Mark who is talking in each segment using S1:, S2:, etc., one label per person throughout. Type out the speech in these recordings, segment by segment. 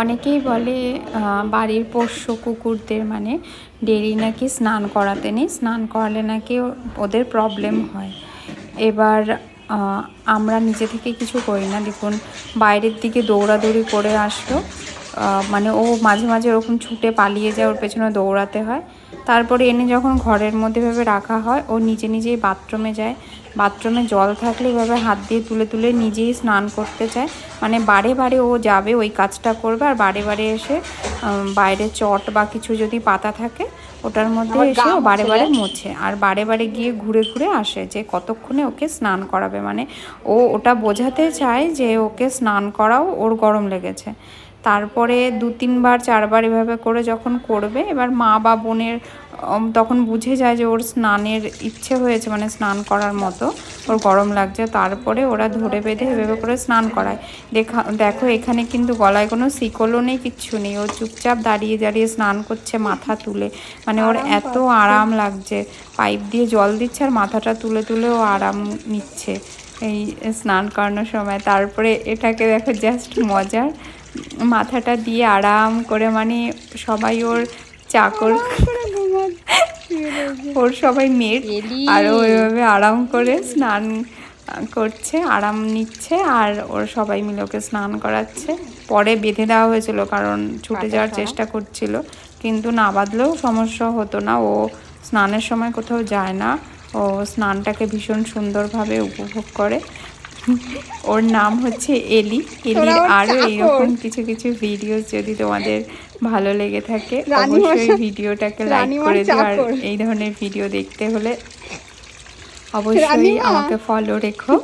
S1: অনেকেই বলে বাড়ির পোষ্য কুকুরদের মানে ডেলি নাকি স্নান করাতে নেই, স্নান করালে নাকি ওদের প্রবলেম হয়। এবার আমরা নিজে থেকে কিছু করি না। দেখুন, বাইরের দিকে দৌড়াদৌড়ি করে আসলো। মানে ও মাঝে মাঝে ওরকম ছুটে পালিয়ে যায়, ওর পেছনে দৌড়াতে হয়। তারপরে এনে যখন ঘরের মধ্যে ভেবে রাখা হয় ও নিজে নিজেই বাথরুমে যায়। বাথরুমে জল থাকলে এভাবে হাত দিয়ে তুলে তুলে নিজেই স্নান করতে চায়। মানে বারে বারে ও যাবে ওই কাজটা করবে। আর বারে বারে এসে বাইরে চট বা কিছু যদি পাতা থাকে ওটার মধ্যে এসে ও বারে বারে মোছে। আর বারে বারে গিয়ে ঘুরে ঘুরে আসে যে কতক্ষণে ওকে স্নান করাবে। মানে ও ওটা বোঝাতে চায় যে ওকে স্নান করাও ওর গরম লেগেছে। তারপরে দু তিনবার চারবার এভাবে করে যখন করবে এবার মা বা বোনের তখন বুঝে যায় যে ওর স্নানের ইচ্ছে হয়েছে মানে স্নান করার মতো ওর গরম লাগছে তারপরে ওরা ধরে বেঁধে এভাবে করে স্নান করায়। দেখা দেখো এখানে কিন্তু গলায় কোনো শিকলও নেই কিচ্ছু নেই ও চুপচাপ দাঁড়িয়ে দাঁড়িয়ে স্নান করছে মাথা তুলে। মানে ওর এত আরাম লাগছে পাইপ দিয়ে জল দিচ্ছে আর মাথাটা তুলে তুলে ও আরাম নিচ্ছে এই স্নান করানোর সময়। তারপরে এটাকে দেখো জাস্ট মজার মাথাটা দিয়ে আরাম করে মানে সবাই ওর চাকর ওর সবাই মেট
S2: এলি।
S1: আর ও এভাবে আরাম করে স্নান করছে আরাম নিচ্ছে আর ওর সবাই মিলে ওকে স্নান করাচ্ছে। পরে বেঁধে দেওয়া হয়েছিল কারণ ছুটে যাওয়ার চেষ্টা করছিল কিন্তু না বাঁধলেও সমস্যা হতো না। ও স্নানের সময় কোথাও যায় না। ও স্নানটাকে ভীষণ সুন্দরভাবে উপভোগ করে। ওর নাম হচ্ছে এলি। এলির আরও এইরকম কিছু কিছু ভিডিও যদি তোমাদের ভালো লেগে থাকে অবশ্যই ভিডিওটাকে লাইক করে দিও। আর এই ধরনের ভিডিও দেখতে হলে অবশ্যই আমাকে ফলো রেখো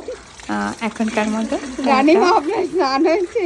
S1: এখনকার মতো। রানী
S2: আপনার স্নান হয়েছে?